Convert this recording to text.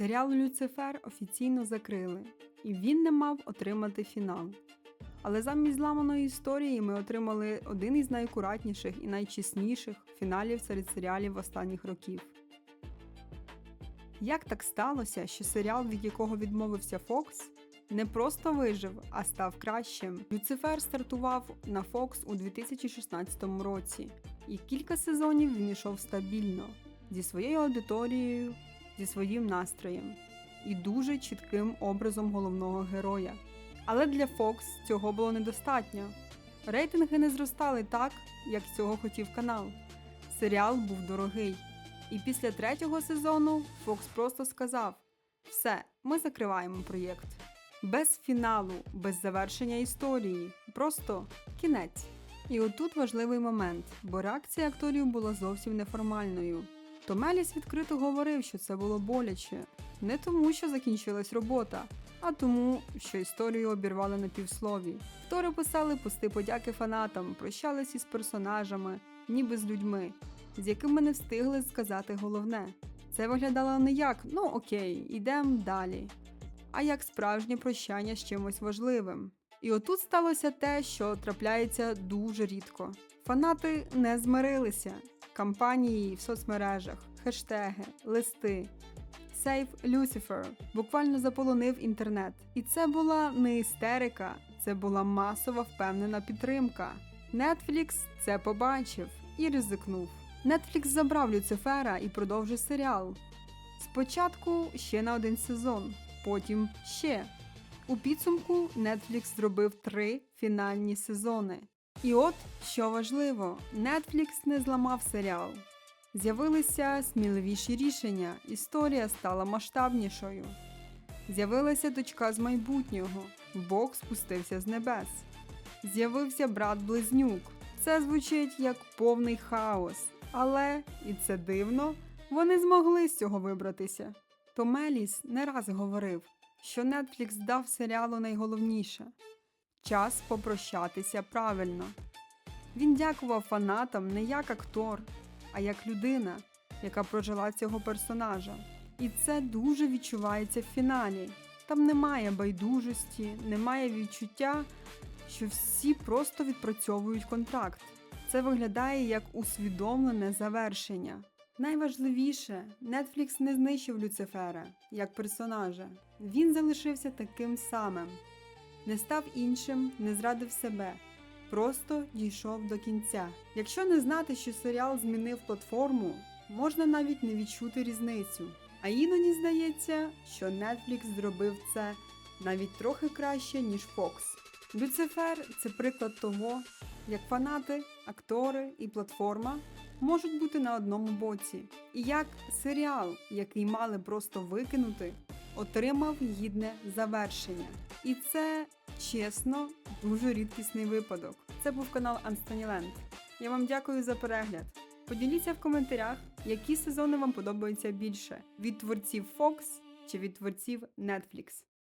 Серіал Люцифер офіційно закрили, і він не мав отримати фінал. Але замість зламаної історії ми отримали один із найакуратніших і найчесніших фіналів серед серіалів останніх років. Як так сталося, що серіал, від якого відмовився Фокс, не просто вижив, а став кращим? Люцифер стартував на Фокс у 2016 році, і кілька сезонів він йшов стабільно зі своєю аудиторією, зі своїм настроєм і дуже чітким образом головного героя. Але для Fox цього було недостатньо. Рейтинги не зростали так, як цього хотів канал. Серіал був дорогий. І після третього сезону Fox просто сказав: все, ми закриваємо проєкт. Без фіналу, без завершення історії, просто кінець. І отут важливий момент, бо реакція акторів була зовсім неформальною. То Меліс відкрито говорив, що це було боляче, не тому, що закінчилась робота, а тому, що історію обірвали на півслові. Актори писали пости подяки фанатам, прощались із персонажами, ніби з людьми, з якими не встигли сказати головне. Це виглядало не як ну окей, ідемо далі, а як справжнє прощання з чимось важливим. І отут сталося те, що трапляється дуже рідко. Фанати не змирилися. Кампанії в соцмережах, хештеги, листи. Save Lucifer буквально заполонив інтернет. І це була не істерика, це була масова впевнена підтримка. Netflix це побачив і ризикнув. Netflix забрав Люцифера і продовжив серіал. Спочатку ще на один сезон, потім ще. У підсумку Netflix зробив три фінальні сезони. І от що важливо, Netflix не зламав серіал. З'явилися сміливіші рішення, історія стала масштабнішою. З'явилася дочка з майбутнього, Бог спустився з небес. З'явився брат-близнюк. Це звучить як повний хаос, але, і це дивно, вони змогли з цього вибратися. То Меліс не раз говорив, що Netflix дав серіалу найголовніше час попрощатися правильно. Він дякував фанатам не як актор, а як людина, яка прожила цього персонажа. І це дуже відчувається в фіналі. Там немає байдужості, немає відчуття, що всі просто відпрацьовують контракт. Це виглядає як усвідомлене завершення. Найважливіше, Netflix не знищив Люцифера як персонажа. Він залишився таким самим, не став іншим, не зрадив себе, просто дійшов до кінця. Якщо не знати, що серіал змінив платформу, можна навіть не відчути різницю. А іноді здається, що Netflix зробив це навіть трохи краще, ніж Fox. Люцифер це приклад того, як фанати, актори і платформа можуть бути на одному боці, і як серіал, який мали просто викинути, отримав гідне завершення. І це чесно, дуже рідкісний випадок. Це був канал Unstannyland. Я вам дякую за перегляд. Поділіться в коментарях, які сезони вам подобаються більше: від творців Fox чи від творців Netflix.